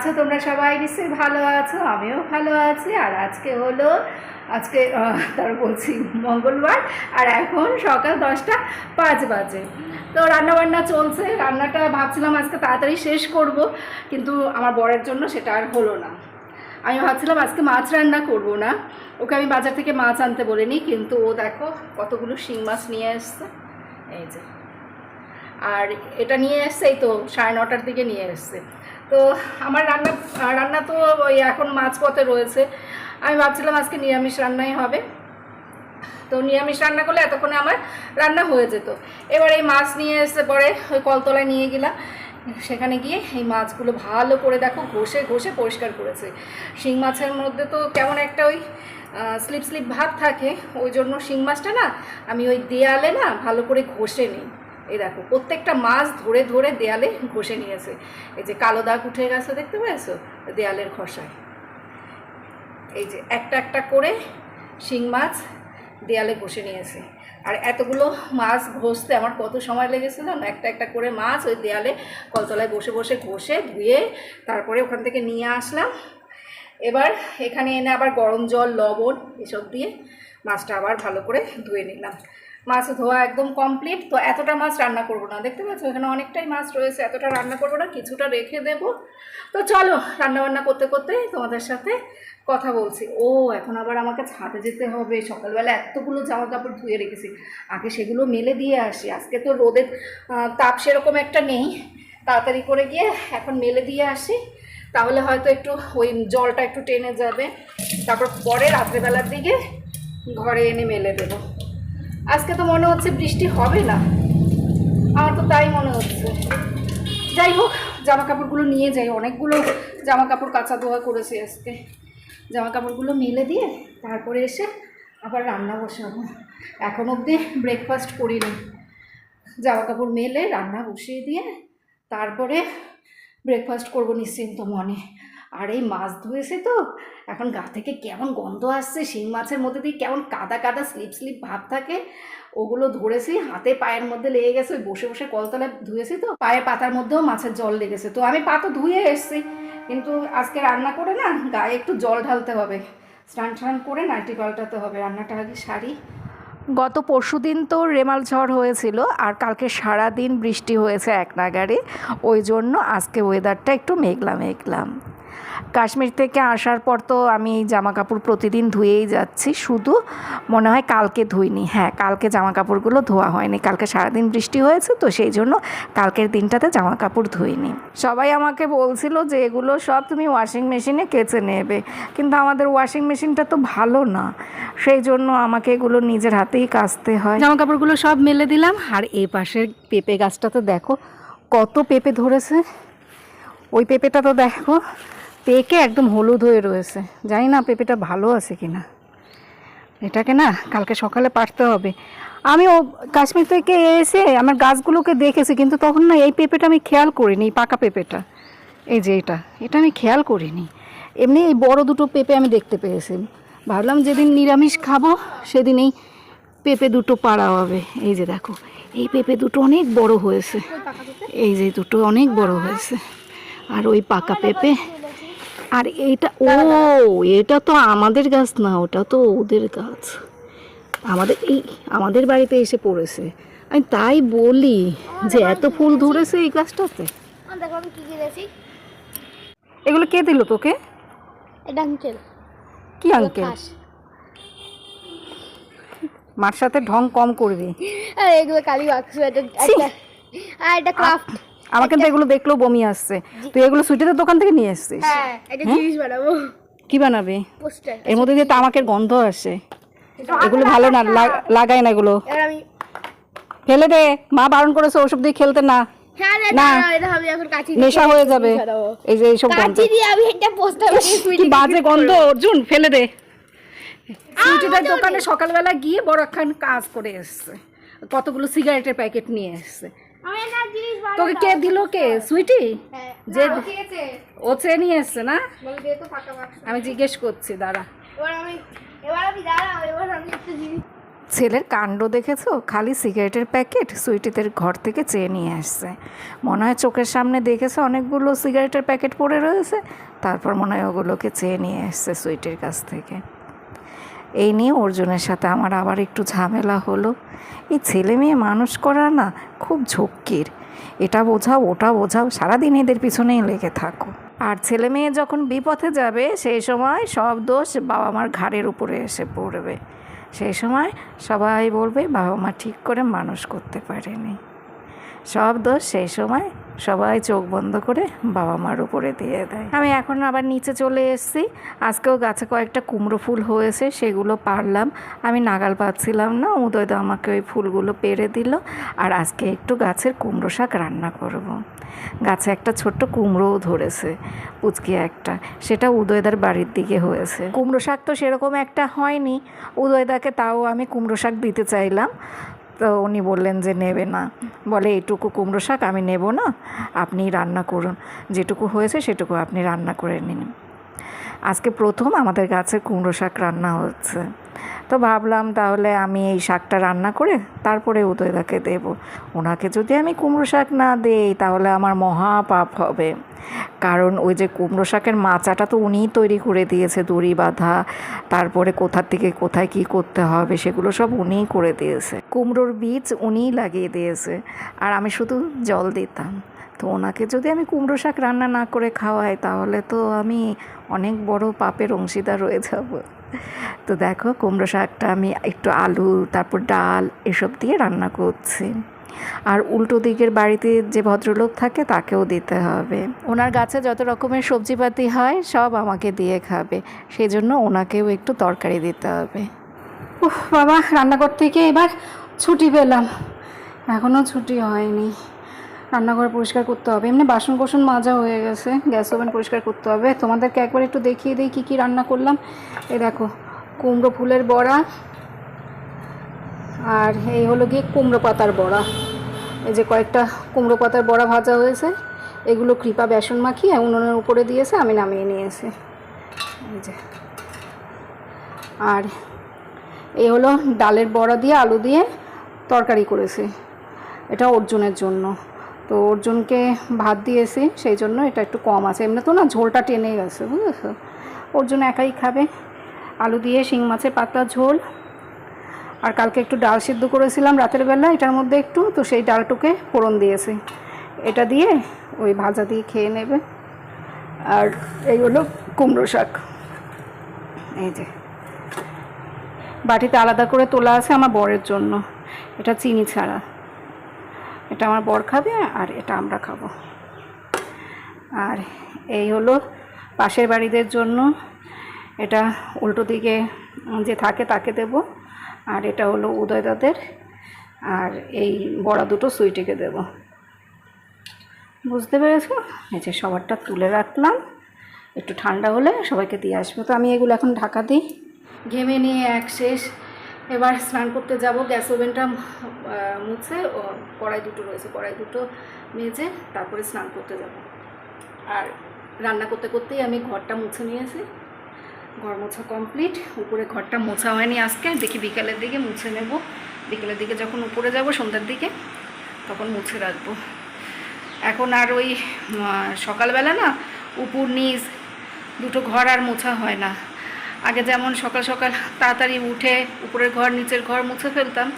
আছো? তোমরা সবাই নিশ্চয়ই ভালো আছো, আমিও ভালো আছি। আর আজকে হলো, আজকে তার বলছি মঙ্গলবার, আর এখন সকাল দশটা পাঁচ বাজে। তো রান্নাবান্না চলছে, রান্নাটা ভাবছিলাম আজকে তাড়াতাড়ি শেষ করব, কিন্তু আমার বরের জন্য সেটা আর হলো না। আমি ভাবছিলাম আজকে মাছ রান্না করব না, ওকে আমি বাজার থেকে মাছ আনতে বলিনি, কিন্তু ও দেখো কতগুলো শিং মাছ নিয়ে এসছে। এই যে। আর এটা নিয়ে এসছে, এই তো সাড়ে নটার দিকে নিয়ে এসছে। তো আমার রান্না রান্না তো ওই এখন মাঝপথে রয়েছে। আমি ভাবছিলাম আজকে নিরামিষ রান্নাই হবে। তো নিরামিষ রান্না করলে এতক্ষণে আমার রান্না হয়ে যেত। এবার এই মাছ নিয়ে এসে পরে ওই কলতলায় নিয়ে গেলাম। সেখানে গিয়ে এই মাছগুলো ভালো করে দেখো, ঘষে ঘষে পরিষ্কার করেছে। শিং মাছের মধ্যে তো কেমন একটা ওই স্লিপ স্লিপ ভাব থাকে। ওই জন্য শিং মাছটা না, আমি ওই দেয়ালে না ভালো করে ঘষে নিই। এই দেখো, প্রত্যেকটা মাছ ধরে ধরে দেয়ালে ঘষে নিয়েছে। এই যে কালো দাগ উঠে গেছে, দেখতে পেয়েছ? দেয়ালের খসায়। এই যে একটা একটা করে শিং মাছ দেয়ালে ঘষে নিয়েছে। আর এতগুলো মাছ ঘষতে আমার কত সময় লেগেছিল না? একটা একটা করে মাছ ওই দেয়ালে কলতলায় বসে বসে ঘষে ধুয়ে তারপরে ওখান থেকে নিয়ে আসলাম। এবার এখানে এনে আবার গরম জল, লবণ এসব দিয়ে মাছটা আবার ভালো করে ধুয়ে নিলাম। মাছ ধোয়া একদম কমপ্লিট তো এতটা মাছ রান্না করব না। দেখতে পাচ্ছ, এখানে অনেকটাই মাছ রয়েছে। এতটা রান্না করব না, কিছুটা রেখে দেব। তো চলো রান্না বান্না করতে করতে তোমাদের সাথে কথা বলছি। ও, এখন আবার আমাকে ছাদে যেতে হবে। সকালবেলা এতগুলো জামা কাপড় ধুয়ে রেখেছি। আগে সেগুলো মেলে দিয়ে আসি। আজকে তো রোদের তাপ সেরকম একটা নেই। তাড়াতাড়ি করে গিয়ে এখন মেলে দিয়ে আসি। তাহলে হয়তো একটু ওই জলটা একটু টেনে যাবে। তারপর পরে রাত্রেবেলার দিকে ঘরে এনে মেলে দেবো। আজকে তো মনে হচ্ছে বৃষ্টি হবে না। আমার তো তাই মনে হচ্ছে। যাই হোক জামা কাপড়গুলো নিয়ে যাই। অনেকগুলো জামা কাপড় কাঁচা ধোয়া করেছি আজকে। জামা কাপড়গুলো মেলে দিয়ে তারপরে এসে আবার রান্না বসাবো। এখন অবধি ব্রেকফাস্ট করিনি জামা কাপড় মেলে, রান্না বসিয়ে দিয়ে তারপরে ব্রেকফাস্ট করব নিশ্চিন্ত মনে। আর এই মাছ ধুয়েছে তো। এখন গা থেকে কেমন গন্ধ আসছে, শিং মাছের মধ্যে দিয়ে কেমন কাদা কাদা স্লিপ স্লিপ ভাব থাকে। ওগুলো ধরেছি, হাতে পায়ের মধ্যে লেগে গেছে, ওই বসে বসে কলতলায় ধুয়েছি তো। পায়ের পাতার মধ্যেও মাছের জল লেগেছে তো। আমি পা তো ধুয়ে এসছি, কিন্তু আজকে রান্না করে না, গায়ে একটু জল ঢালতে হবে। স্নান টান করে নাইটি পাল্টাতে হবে, রান্নাটা আগে সারি। গত পরশু দিন তো রেমাল ঝড় হয়েছিল, আর কালকে সারা দিন বৃষ্টি হয়েছে এক নাগারে। ওই জন্য আজকে ওয়েদারটা একটু মেঘলা মেঘলাম কাশ্মীর থেকে আসার পর তো আমি জামা কাপড় প্রতিদিন ধুয়েই যাচ্ছি। শুধু মনে হয় কালকে ধুইনি। হ্যাঁ কালকে জামা কাপড়গুলো ধোয়া হয়নি। কালকে সারাদিন বৃষ্টি হয়েছে তো সেই জন্য কালকের দিনটাতে জামা কাপড় ধুইনি। সবাই আমাকে বলছিল যে এগুলো সব তুমি ওয়াশিং মেশিনে কেচে নেবে। কিন্তু আমাদের ওয়াশিং মেশিনটা তো ভালো না। সেই জন্য আমাকে এগুলো নিজের হাতেই কাচতে হয়। জামা কাপড়গুলো সব মেলে দিলাম। আর এই পাশের পেঁপে গাছটা তো দেখো কত পেঁপে ধরেছে। ওই পেঁপেটা তো দেখো পেকে একদম হলুদ হয়ে রয়েছে। জানি না পেঁপেটা ভালো আছে কি না এটাকে না কালকে সকালে পারতে হবে। আমি ও কাশ্মীর থেকে এসে আমার গাছগুলোকে দেখেছি, কিন্তু তখন না এই পেঁপেটা আমি খেয়াল করিনি, এই পাকা পেঁপেটা। এই যে এটা এটা আমি খেয়াল করিনি। এমনি এই বড় দুটো পেঁপে আমি দেখতে পেয়েছি। ভাবলাম যেদিন নিরামিষ খাব সেদিন এই পেঁপে দুটো পাড়া হবে। এই যে দেখো, এই পেঁপে দুটো অনেক বড় হয়েছে। এই যে দুটো অনেক বড় হয়েছে। আর ওই পাকা পেঁপে আর এইটা ও এটা তো আমাদের গাছ না ওটা তো ওদের গাছ। আমাদের এই আমাদের বাড়িতে এসে পড়েছে। আমি তাই বলি যে এত ফুল ধরেছে এই গাছটাতে। এগুলো কে দিল তোকে? এটা আঙ্কেল কি আঙ্কেল মার সাথে ঢং কম করবি। এগুলো কালি বাক্স এটা আর এটা ক্রাফট আমার কিন্তু এগুলো দেখলেও বমি আসছে। তুই এগুলো সুইটারের দোকান থেকে নিয়ে এসছিস? হ্যাঁ এটা জিনিস বানাবো। কি বানাবি? এর মধ্যে দিয়ে তামাকের গন্ধ আসে। এগুলো ভালো না লাগ- লাগাই না এগুলো। আমি ফেলে দে। মা বারণ করেছে ওসব দিয়ে খেলতে না। হ্যাঁ না। না এটা আমি এখন কাচি দিয়ে নেশা হয়ে যাবে। এই যে এইসব গন্ধ। কাচি দিয়ে আমি এটা পোস্টার কি বাজে গন্ধ অর্জুন ফেলে দে। সুইটিটার দোকানে সকালবেলা গিয়ে বড় একখান কাজ করে এসছে। কতগুলো সিগারেটের প্যাকেট নিয়ে এসছে। তোকে কে দিল কে? সুইটি? হ্যাঁ। যে ও চেয়ে নিয়ে এসছে না? আমি জিজ্ঞেস করছি দাঁড়া। ছেলের কাণ্ড দেখেছ? খালি সিগারেটের প্যাকেট সুইটিদের ঘর থেকে চেয়ে নিয়ে আসছে। মনে হয় চোখের সামনে দেখেছে অনেকগুলো সিগারেটের প্যাকেট পড়ে রয়েছে। তারপর মনে হয় ওগুলোকে চেয়ে নিয়ে আসছে সুইটির কাছ থেকে। এই নিয়ে অর্জুনের সাথে আমার আবার একটু ঝামেলা হলো। এই ছেলে মেয়ে মানুষ করা না খুব ঝক্কির। এটা বোঝাও, ওটা বোঝাও, সারাদিন এদের পিছনেই লেগে থাকো। আর ছেলে মেয়ে যখন বিপথে যাবে, সেই সময় সব দোষ বাবা মার ঘাড়ের উপরে এসে পড়বে। সেই সময় সবাই বলবে বাবা মা ঠিক করে মানুষ করতে পারেনি। সব দোষ সেই সময় সবাই চোখ বন্ধ করে বাবা মার উপরে দিয়ে দেয়। আমি এখন আবার নিচে চলে এসেছি। আজকেও গাছে কয়েকটা কুমড়ো ফুল হয়েছে, সেগুলো পারলাম। আমি নাগাল পাচ্ছিলাম না উদয়দা আমাকে ওই ফুলগুলো পেরে দিল আর আজকে একটু গাছের কুমড়ো শাক রান্না করব। গাছে একটা ছোট্ট কুমড়োও ধরেছে, পুচকি একটা। সেটা উদয়দার বাড়ির দিকে হয়েছে। কুমড়ো শাক তো সেরকম একটা হয়নি। উদয়দাকে তাও আমি কুমড়ো শাক দিতে চাইলাম। তো উনি বললেন যে, নেবে না। বলে, এইটুকু কুমড়ো শাক আমি নেব না, আপনি রান্না করুন। যেটুকু হয়েছে সেটুকু আপনি রান্না করে নিন। আজকে প্রথম আমাদের গাছের কুমড়ো শাক রান্না হচ্ছে। তো ভাবলাম তাহলে আমি এই শাকটা রান্না করে তারপরে উদয়দাকে দেব। ওনাকে যদি আমি কুমড়ো শাক না দেই, তাহলে আমার মহা পাপ হবে। কারণ ওই যে কুমড়ো শাকের মাচাটা তো উনিই তৈরি করে দিয়েছে, দড়ি বাঁধা, তারপরে কোথার থেকে কোথায় কি করতে হবে, সেগুলো সব উনিই করে দিয়েছে। কুমড়োর বীজ উনিই লাগিয়ে দিয়েছে। আর আমি শুধু জল দিতাম। তো ওনাকে যদি আমি কুমড়ো শাক রান্না না করে খাওয়াই, তাহলে তো আমি অনেক বড় পাপের অংশীদার হয়ে যাব। তো দেখো, কুমড়ো শাকটা আমি একটু আলু, তারপর ডাল এসব দিয়ে রান্না করছি। আর উল্টো দিকের বাড়িতে যে ভদ্রলোক থাকে, তাকেও দিতে হবে। ওনার গাছে যত রকমের সবজিপাতি হয়, সব আমাকে দিয়ে খাবে। সেই জন্য ওনাকেও একটু তরকারি দিতে হবে। উহ বাবা, রান্নাঘর থেকে এবার ছুটি পেলাম। এখনও ছুটি হয়নি। রান্নাঘর পরিষ্কার করতে হবে। এমনি বাসন কোসন মাজা হয়ে গেছে, গ্যাস ওভেন পরিষ্কার করতে হবে। তোমাদেরকে একবার একটু দেখিয়ে দিই কী কী রান্না করলাম। এ দেখো, কুমড়ো ফুলের বড়া আর এই হলো গিয়ে কুমড়ো পাতার বড়া। এই যে কয়েকটা কুমড়ো পাতার বড়া ভাজা হয়েছে, এগুলো কৃপা বেসন মাখিয়ে উনুনের উপরে দিয়েছে, আমি নামিয়ে নিয়েছি। এই যে। আর এই হলো ডালের বড়া দিয়ে আলু দিয়ে তরকারি করেছি, এটা অর্জুনের জন্য। তো অর্জুনকে ভাত দিয়েছি, সেই জন্য এটা একটু কম আছে। এমনি তো না ঝোলটা টেনে গেছে, বুঝেছ? অর্জুন একাই খাবে। আলু দিয়ে শিং মাছের পাতলা ঝোল। আর কালকে একটু ডাল সিদ্ধ করেছিলাম রাতের বেলা, এটার মধ্যে একটু, তো সেই ডালটুকে ফোড়ন দিয়েছি। এটা দিয়ে ওই ভাজা দিয়ে খেয়ে নেবে। আর এই হলো কুমড়ো শাক। এই যে। বাটিতে আলাদা করে তোলা আছে আমার বরের জন্য। এটা চিনি ছাড়া। এটা আমার বর খাবে আর এটা আমরা খাব। আর এই হলো পাশের বাড়িদের জন্য। এটা উল্টো দিকে যে থাকে তাকে দেব। আর এটা হলো উদয় দাদের। আর এই বড়া দুটো সুইটিকে দেব। বুঝতে পেরেছ? এই যে সবারটা তুলে রাখলাম। একটু ঠান্ডা হলে সবাইকে দিয়ে আসব। তো আমি এগুলো এখন ঢাকা দিই। ঘেমে নিয়ে এক শেষ। এবার স্নান করতে যাব, গ্যাস ওভেনটা মুছে, ও কড়াই দুটো রয়েছে, কড়াই দুটো মেজে তারপরে স্নান করতে যাব। আর রান্না করতে করতেই আমি ঘরটা মুছে নিয়েছি। ঘর মোছা কমপ্লিট, উপরে ঘরটা মোছা হয়নি আজকে, দেখি বিকালের দিকে মুছে নেব। বিকেলের দিকে যখন উপরে যাব, সন্ধ্যার দিকে, তখন মুছে রাখব। এখন আর ওই সকালবেলা না, উপর নিচ দুটো ঘর আর মোছা হয় না। আগে যেমন সকাল সকাল তাড়াতাড়ি উঠে উপরের ঘর, নিচের ঘর মুছে ফেলতাম,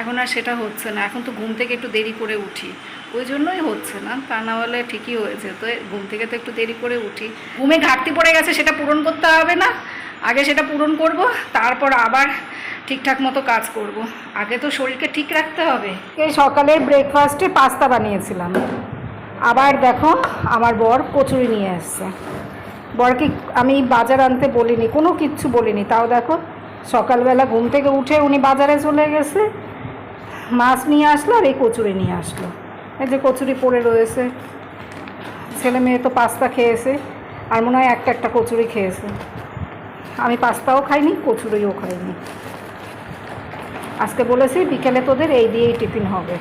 এখন আর সেটা হচ্ছে না। এখন তো ঘুম থেকে একটু দেরি করে উঠি। ওই জন্যই হচ্ছে না, তা না হলে ঠিকই হয়েছে তো ঘুম থেকে তো একটু দেরি করে উঠি। ঘুমে ঘাটতি পড়ে গেছে, সেটা পূরণ করতে হবে না। আগে সেটা পূরণ করব, তারপর আবার ঠিকঠাক মতো কাজ করব। আগে তো শরীরকে ঠিক রাখতে হবে। এই সকালের ব্রেকফাস্টে পাস্তা বানিয়েছিলাম। আবার দেখো, আমার বর কচুরি নিয়ে আসছে। বরকে আমি বাজার আনতে বলিনি, কোনো কিচ্ছু বলিনি। তাও দেখো, সকালবেলা ঘুম থেকে উঠে উনি বাজারে চলে গেছে, মাছ নিয়ে আসলো আর এই কচুরি নিয়ে আসলো। এই যে কচুরি পড়ে রয়েছে, ছেলে মেয়ে তো পাস্তা খেয়েছে, আর মনে হয় একটা একটা কচুরি খেয়েছে। আমি পাস্তাও খাইনি, কচুরিও খাইনি। আজকে বলেছি বিকেলে তোদের এই দিয়েই টিফিন হবে।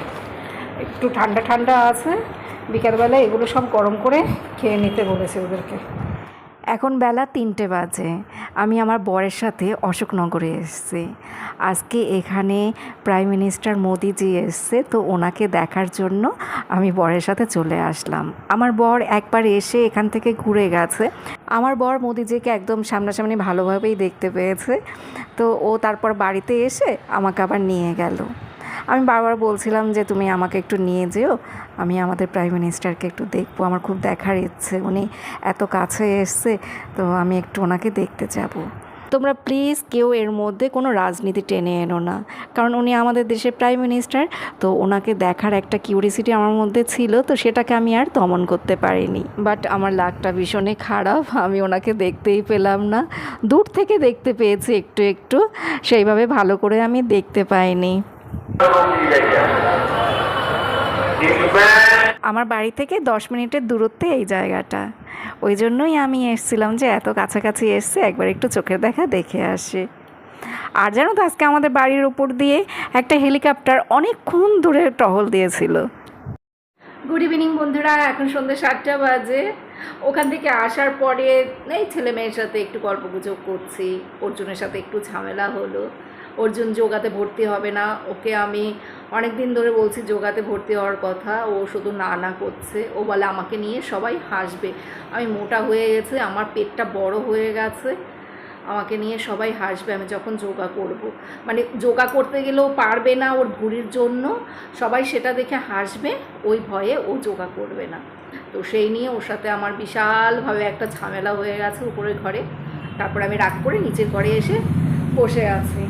একটু ঠান্ডা ঠান্ডা আছে, বিকেলবেলা এগুলো সব গরম করে খেয়ে নিতে বলেছে ওদেরকে। এখন বেলা তিনটে বাজে। আমি আমার বরের সাথে অশোকনগরে এসেছি। আজকে এখানে প্রাইম মিনিস্টার মোদিজি এসছে, তো ওনাকে দেখার জন্য আমি বরের সাথে চলে আসলাম। আমার বর একবার এসে এখান থেকে ঘুরে গেছে। আমার বর মোদিজিকে একদম সামনাসামনি ভালোভাবেই দেখতে পেয়েছে। তো ও তারপর বাড়িতে এসে আমাকে আবার নিয়ে গেল। আমি বারবার বলছিলাম যে তুমি আমাকে একটু নিয়ে যেও। আমি আমাদের প্রাইম মিনিস্টারকে একটু দেখব। আমার খুব দেখার ইচ্ছে। উনি এত কাছে এসছে, তো আমি একটু ওনাকে দেখতে যাব। তোমরা প্লিজ কেউ এর মধ্যে কোনো রাজনীতি টেনে এনো না। কারণ উনি আমাদের দেশের প্রাইম মিনিস্টার তো ওনাকে দেখার একটা কিউরিসিটি আমার মধ্যে ছিল, তো সেটাকে আমি আর দমন করতে পারিনি। বাট আমার লাকটা ভীষণই খারাপ। আমি ওনাকে দেখতেই পেলাম না। দূর থেকে দেখতে পেয়েছি একটু একটু। সেইভাবে ভালো করে আমি দেখতে পাইনি। আমার বাড়ি থেকে দশ মিনিটের দূরত্বে এই জায়গাটা। ওই জন্যই আমি এসছিলাম যে এত কাছাকাছি এসছে একবার একটু চোখের দেখা দেখে আসে। আর জানো তো, আজকে আমাদের বাড়ির উপর দিয়ে একটা হেলিকপ্টার অনেকক্ষণ দূরে টহল দিয়েছিল। গুড ইভিনিং বন্ধুরা। এখন সন্ধ্যে সাতটা বাজে। ওখান থেকে আসার পরে এই ছেলে মেয়ের সাথে একটু গল্প গুজব করছি। অর্জুনের সাথে একটু ঝামেলা হলো। অর্জুন যোগাতে ভর্তি হবে না। ওকে আমি অনেক দিন ধরে বলছি যোগাতে ভর্তি হওয়ার কথা। ও শুধু না না করছে। ও বলে, আমাকে নিয়ে সবাই হাসবে। আমি মোটা হয়ে গেছে, আমার পেটটা বড় হয়ে গেছে। আমাকে নিয়ে সবাই হাসবে, আমি যখন যোগা করব। মানে যোগা করতে গেলেও পারবে না ওর ভুঁড়ির জন্য। সবাই সেটা দেখে হাসবে, ওই ভয়ে ও যোগা করবে না। তো সেই নিয়ে ওর সাথে আমার বিশালভাবে একটা ঝামেলা হয়ে গেছে উপরের ঘরে। তারপর আমি রাগ করে নিচের ঘরে এসে বসে আছি।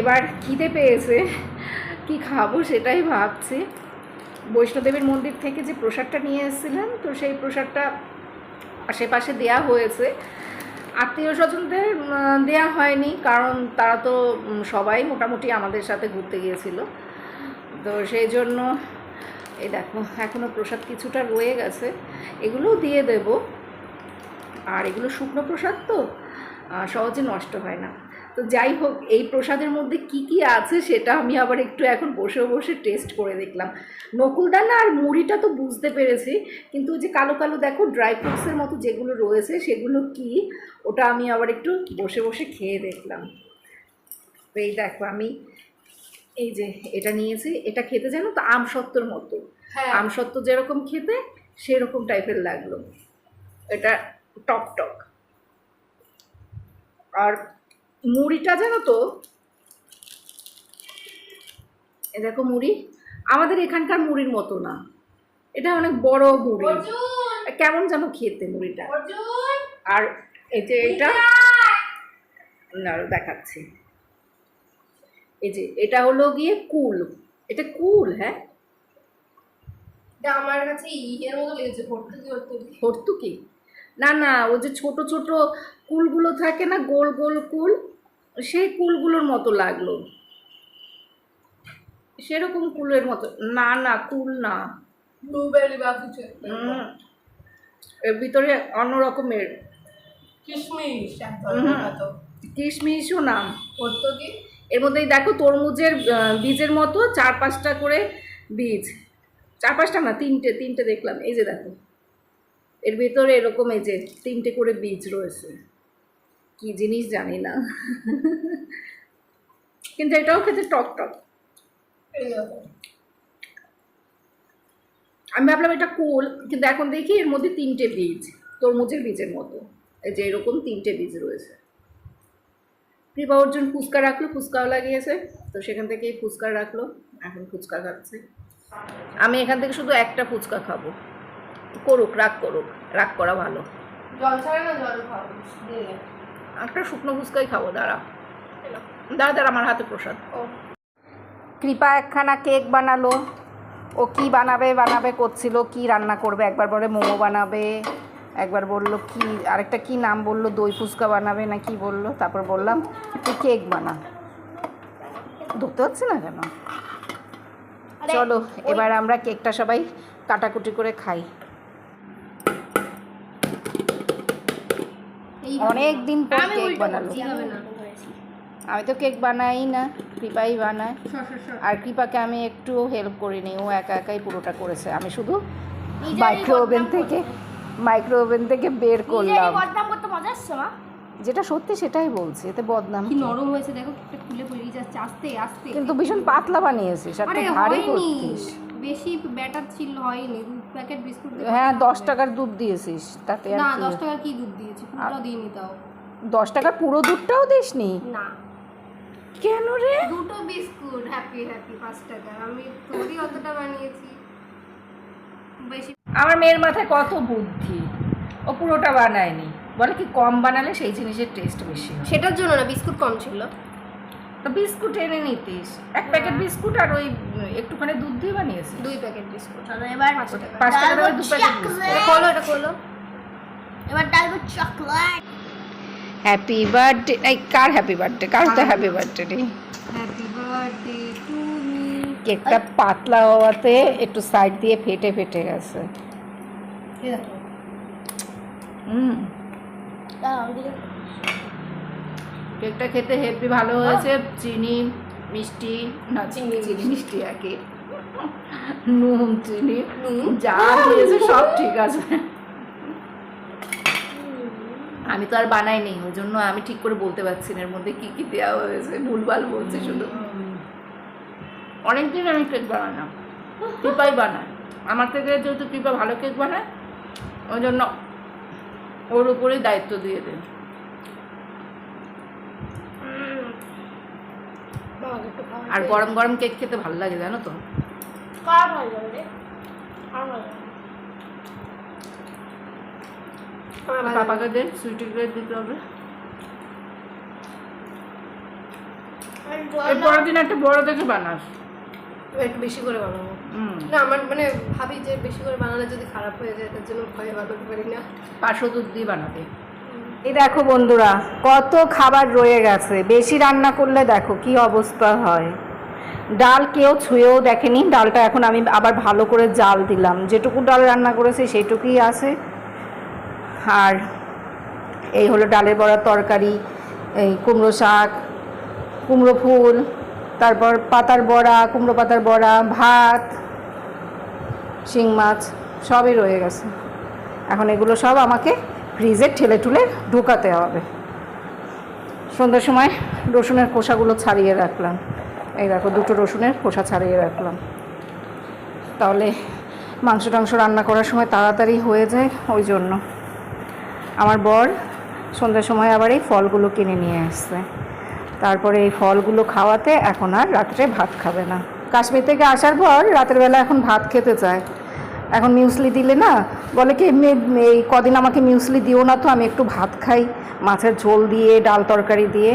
এবার খিদে পেয়েছে, কি খাব সেটাই ভাবছি। বৈষ্ণোদেবীর মন্দির থেকে যে প্রসাদটা নিয়ে এসেছিলাম তো সেই প্রসাদটা আশেপাশে দেয়া হয়েছে। আত্মীয় স্বজনদের দেয়া হয়নি, কারণ তারা তো সবাই মোটামুটি আমাদের সাথে ঘুরতে গিয়েছিল। তো সেই জন্য, এই দেখো এখনও প্রসাদ কিছুটা রয়ে গেছে। এগুলোও দিয়ে দেব। আর এগুলো শুকনো প্রসাদ তো সহজে নষ্ট হয় না। তো যাই হোক এই প্রসাদের মধ্যে কি কি আছে সেটা আমি আবার একটু এখন বসে বসে টেস্ট করে দেখলাম। নকুলদানা আর মুড়িটা তো বুঝতে পেরেছি কিন্তু ওই যে কালো কালো দেখো ড্রাই ফ্রুটসের মতো যেগুলো রয়েছে সেগুলো কি ওটা আমি আবার একটু বসে বসে খেয়ে দেখলাম। তো এই দেখো আমি এই যে এটা নিয়েছি এটা খেতে জানো তো আমসত্ত্বর মতো। আমসত্ত্ব যেরকম খেতে সেরকম টাইপের লাগল। এটা টক টক। আর মুড়িটা জানো তো? এ দেখো মুড়ি। আমাদের এখানকার মুড়ির মতো না। এটা অনেক বড় মুড়ি। কেমন যেন খেতে মুড়িটা? আর এই যে এটা? না দেখাচ্ছি। এই যে এটা হলো গিয়ে কুল। এটা কুল হ্যাঁ? আমার কাছে ইয়ের মতো লেগেছে ভর্তুকি ভর্তুকি। না না ও যে ছোট ছোট কুলগুলো থাকে না গোল গোল কুল? সেই কুলগুলোর মতো লাগল। সেরকম কুলের মতো। না না কুল না। ব্লুবেরি বা কিছু এর ভিতরে অন্য রকমের কিশমিশ। কিশমিশও না। এর মধ্যেই দেখো তরমুজের বীজের মতো চার পাঁচটা করে বীজ। চার পাঁচটা না তিনটে তিনটে দেখলাম। এই যে দেখো। এর ভিতরে এরকম এই যে তিনটে করে বীজ রয়েছে। কি জিনিস জানি না। কিন্তু এটাও খেতে টক টক। আমি ভাবলাম এটা কুল, কিন্তু এখন দেখি এর মধ্যে তিনটে বীজ, তরমুজের বীজের মতো। এই যে এরকম তিনটে বীজ রয়েছে। কৃপা অর্জুন ফুচকা রাখল, ফুচকাও লাগিয়েছে, তো সেখান থেকেই ফুচকা রাখল, এখন ফুচকা খাচ্ছে। আমি এখান থেকে শুধু একটা ফুচকা খাব। করুক, রাগ করুক, রাগ করা ভালো। জল ছাড়া না জল দিলে একটা শুকনো ফুচকাই খাব দাঁড়া। দাঁড়া দাঁড়া আমার হাতে প্রসাদ। ও। কৃপা একখানা কেক বানালো। ও কি বানাবে বানাবে করছিল কি রান্না করবে? একবার বলে মোমো বানাবে একবার বলল কি আরেকটা কি নাম বলল দই ফুচকা বানাবে না কি বলল তারপর বললাম তুই কেক বানা। ধরতে হচ্ছে না কেন? চলো এবার আমরা কেকটা সবাই কাটাকুটি করে খাই। অনেক দিন পর কেক বানালো আমি তো কেক বানাই না কৃপাই বানায়। সর। আর কৃপাকে আমি একটু হেল্প করিনি ও একা একাই পুরোটা করেছে। আমি শুধু মাইক্রো ওভেন থেকে মাইক্রো ওভেন থেকে বের করলাম। যেটা সত্যি সেটাই বলছি এতে বদনাম কি? নরম হয়েছে দেখো একটা খুলে পড়ে যাচ্ছে আস্তে আস্তে। কিন্তু ভীষণ পাতলা বানিয়েছিস আর তুই ভারী করতিস বেশি ব্যাটার ছিল হয়নি। প্যাকেট বিস্কুট হ্যাঁ দশ টাকার দুধ দিয়েছিস তাতে না দশ টাকার কি দুধ দিয়েছি? পুরোটাও দিইনি তাও। দশ টাকার পুরো দুধটাও দিসনি? না। কেন রে? দুটো বিস্কুট হ্যাপি হ্যাপি পাঁচ টাকার আমি তোরই অতটা বানিয়েছি। বেশি আমার মেয়ের মাথায় কত বুদ্ধি? ও পুরোটা বানায়নি। বলে কি কম বানালে সেই জিনিসের টেস্ট বেশি সেটার জন্য না বিস্কুট কম ছিল। তো বিস্কুট এনে নিতিস। এক প্যাকেট বিস্কুট আর ওই একটুখানি দুধ দিয়ে বানিয়েছিস? দুই প্যাকেট বিস্কুট এবার পাঁচ টাকা। দু প্যাকেট বিস্কুট। খোলো এটা খোলো। এবার ডালবো চকলেট। হ্যাপি বার্থডে এই কার হ্যাপি বার্থডে কার তো হ্যাপি বার্থডে রে? হ্যাপি বার্থডে টু মি কেকটা পাতলা হওয়াতে একটু সাইড দিয়ে ফেটে ফেটে গেছে। দেখো। হুম। কেকটা খেতে হেভি ভালো হয়েছে। চিনি মিষ্টি না চিনি চিনি মিষ্টি। আর একই। নুন চিনি নুন? যা দিয়েছে সব ঠিক আছে। আমি তো আর বানাইনি ওই জন্য আমি ঠিক করে বলতে পারছি না এর মধ্যে কি কি দেওয়া হয়েছে ভুলভাল বলছে শুধু। অনেকদিন আমি কেক বানাই না কৃপাই বানায়। আমার থেকে যেহেতু পিপা ভালো কেক বানায় ওই জন্য ওর উপরেই দায়িত্ব দিয়ে দেয়। আর গরম গরম কেক খেতে ভালো লাগে জানো তো? পাপাকে দে সুইটি গ্রেড দিতে হবে। পরের দিন একটা বড় দেখে বানাস। একটু বেশি করে বানাবো। না আমার মানে ভাবি যে বেশি করে বানালে যদি খারাপ হয়ে যায় তার জন্য ভয়ে বানাতে পারি না। পাঁচশো দুধ দিয়ে বানাবে। এই দেখো বন্ধুরা, কত খাবার রয়ে গেছে। বেশি রান্না করলে দেখো কি অবস্থা হয়। ডাল কেউ ছুঁয়েও দেখেনি। ডালটা এখন আমি আবার ভালো করে জাল দিলাম। যেটুকু ডাল রান্না করেছি সেইটুকুই আছে। আর এই হলো ডালের বড়ার তরকারি, এই কুমড়ো শাক, কুমড়ো ফুল, তারপর পাতার বড়া, কুমড়ো পাতার বড়া, ভাত, শিং মাছ, সবই রয়ে গেছে। এখন এগুলো সব আমাকে ফ্রিজে ঠেলে টুলে ঢোকাতে হবে। সন্ধ্যার সময় রসুনের খোসাগুলো ছাড়িয়ে রাখলাম। এই দেখো, দুটো রসুনের খোসা ছাড়িয়ে রাখলাম। তাহলে মাংস টাংস রান্না করার সময় তাড়াতাড়ি হয়ে যায় ওই জন্য। আমার বর সন্ধ্যার সময় আবার এই ফলগুলো কিনে নিয়ে আসছে। তারপরে এই ফলগুলো খাওয়াতে এখন আর রাত্রে ভাত খাবে না। কাশ্মীর থেকে আসার পর রাতের বেলা এখন ভাত খেতে চায়। এখন মিউসলি দিলে না, বলে কি, এমনি এই কদিন আমাকে মিউসলি দিও না তো, আমি একটু ভাত খাই, মাছের ঝোল দিয়ে, ডাল তরকারি দিয়ে,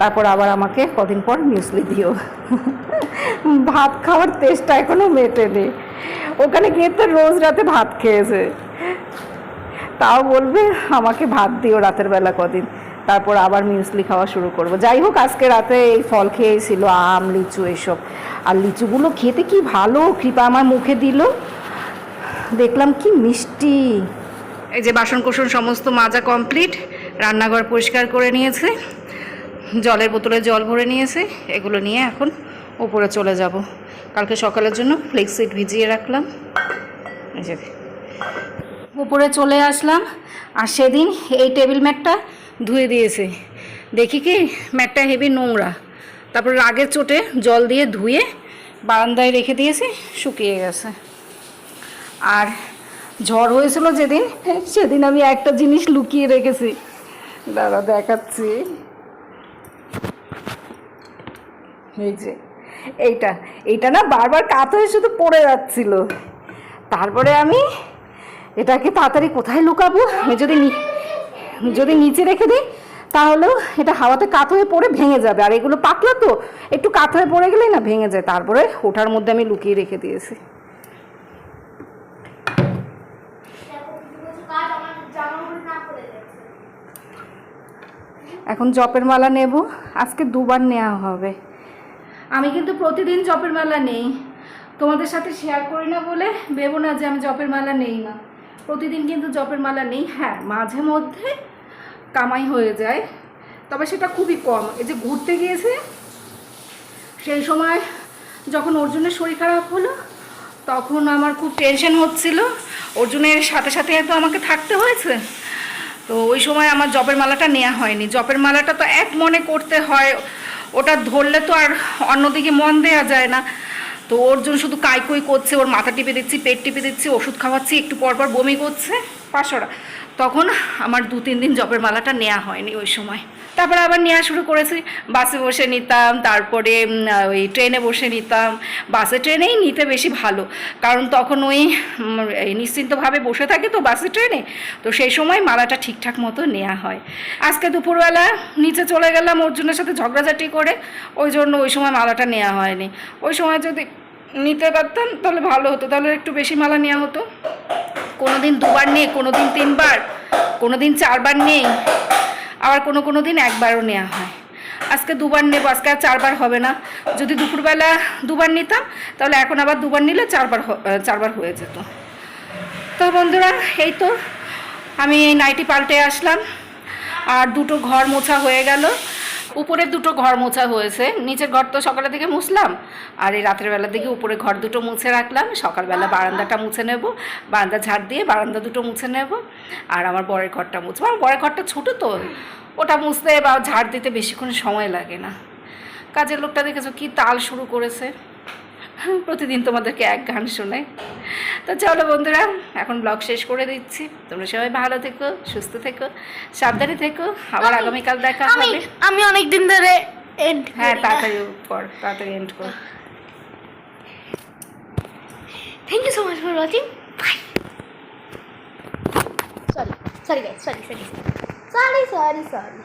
তারপর আবার আমাকে কদিন পর মিউসলি দিও। ভাত খাওয়ার টেস্টটা এখনও মেটেনি। ওখানে গিয়ে তো রোজ রাতে ভাত খেয়েছে। তাও বলবে, আমাকে ভাত দিও রাতের বেলা কদিন, তারপর আবার মিউসলি খাওয়া শুরু করব। যাই হোক, আজকে রাতে এই ফল খেয়েছিল আম, লিচু, এসব। আর লিচুগুলো খেতে কি ভালো, কৃপা আমার মুখে দিল। দেখলাম কি মিষ্টি। এই যে বাসন কোসন সমস্ত মাজা কমপ্লিট, রান্নাঘর পরিষ্কার করে নিয়েছে, জলের বোতলে জল ভরে নিয়েছে, এগুলো নিয়ে এখন ওপরে চলে যাব। কালকে সকালের জন্য ফ্লেক্সিট ভিজিয়ে রাখলাম। এই যে উপরে চলে আসলাম, আর সেদিন এই টেবিল ম্যাটটা ধুয়ে দিয়েছে। দেখি কি ম্যাটটা হেভি নোংরা। তারপর রাগের চোটে জল দিয়ে ধুয়ে বারান্দায় রেখে দিয়েছে, শুকিয়ে গেছে। আর ঝড় হয়েছিল যেদিন, সেদিন আমি একটা জিনিস লুকিয়ে রেখেছি। দাদা দেখাচ্ছি। এই যে, এইটা এইটা না বারবার কাত হয়ে শুধু পড়ে যাচ্ছিল। তারপরে আমি এটাকে তাড়াতাড়ি কোথায় লুকাবো? যদি যদি নিচে রেখে দিই, তাহলেও এটা হাওয়াতে কাত হয়ে পড়ে ভেঙে যাবে। আর এগুলো পাতলা তো একটু কাত হয়ে পড়ে গেলেই না ভেঙে যায়। তারপরে ওটার মধ্যে আমি লুকিয়ে রেখে দিয়েছি কাজ আমার জামা কাপড় না পড়ে যাচ্ছে এখন জপের মালা নেব। আজকে দুবার নেওয়া হবে। আমি কিন্তু প্রতিদিন জপের মালা নেই। তোমাদের সাথে শেয়ার করি না বলে ভেবো না যে আমি জপের মালা নেই না প্রতিদিন কিন্তু জপের মালা নেই। হ্যাঁ মাঝে মধ্যে কামাই হয়ে যায়। তবে সেটা খুবই কম। এই যে ঘুরতে গিয়েছে, সেই সময় যখন অর্জুনের শরীর খারাপ হলো, তখন আমার খুব টেনশন হচ্ছিল। অর্জুনের সাথে সাথে তো আমাকে থাকতে হয়েছে। তো ওই সময় আমার জপের মালাটা নেওয়া হয়নি। জপের মালাটা তো এক মনে করতে হয়, ওটা ধরলে তো আর অন্যদিকে মন দেওয়া যায় না। তো ওর জন্য শুধু কাইকুই করছে, ওর মাথা টিপে দিচ্ছি, পেট টিপে দিচ্ছি, ওষুধ খাওয়াচ্ছি, একটু পর পর বমি করছে পাশরা তখন আমার দু তিন দিন জবের মালাটা নেওয়া হয়নি ওই সময়। তারপরে আবার নেওয়া শুরু করেছি। বাসে বসে নিতাম, তারপরে ওই ট্রেনে বসে নিতাম। বাসে ট্রেনেই নিতে বেশি ভালো। কারণ তখন ওই নিশ্চিন্তভাবে বসে থাকে তো বাসে ট্রেনে। তো সেই সময় মালাটা ঠিকঠাক মতো নেওয়া হয়। আজকে দুপুরবেলা নিচে চলে গেলাম অর্জুনের সাথে ঝগড়াঝাটি করে। ওই জন্য ওই সময় মালাটা নেওয়া হয়নি। ওই সময় যদি নিতে পারতাম তাহলে ভালো হতো। তাহলে একটু বেশি মালা নেওয়া হতো। কোনো দিন দুবার নেই কোনো দিন তিনবার কোনো দিন চারবার নেই। আবার কোনো কোনো দিন একবারও নেওয়া হয়। আজকে দুবার নেব, আজকে আর চারবার হবে না। যদি দুপুরবেলা দুবার নিতাম, তাহলে এখন আবার দুবার নিলে চারবার চারবার হয়ে যেত। তো বন্ধুরা, এই তো আমি এই নাইটি পাল্টে আসলাম। আর দুটো ঘর মোছা হয়ে গেল। উপরের দুটো ঘর মোছা হয়েছে, নিচের ঘর তো সকালের দিকে মুছলাম, আর এই রাতের বেলার দিকে উপরে ঘর দুটো মুছে রাখলাম, সকালবেলা বারান্দাটা মুছে নেব, বারান্দা ঝাড় দিয়ে বারান্দা দুটো মুছে নেব, আর আমার বরের ঘরটা মুছবো। আমার বরের ঘরটা ছোটো তো, ওটা মুছতে বা ঝাড় দিতে বেশিক্ষণ সময় লাগে না। কাজের লোকটা দেখেছ কি তাল শুরু করেছে। প্রতিদিন তোমাদেরকে এক গান শোনাই। তো চলো বন্ধুরা এখন ব্লগ শেষ করে দিচ্ছি। তোমরা সবাই ভালো থেকো সুস্থ থেকো সাবধানে থেকো। আবার আগামীকাল দেখা হবে। আমি অনেক দিন ধরে end হ্যাঁ তাড়াতাড়ি কর তাড়াতাড়ি এন্ড কর। Thank you so much for watching. Bye. Sorry, sorry guys, sorry, sorry, sorry, sorry, sorry.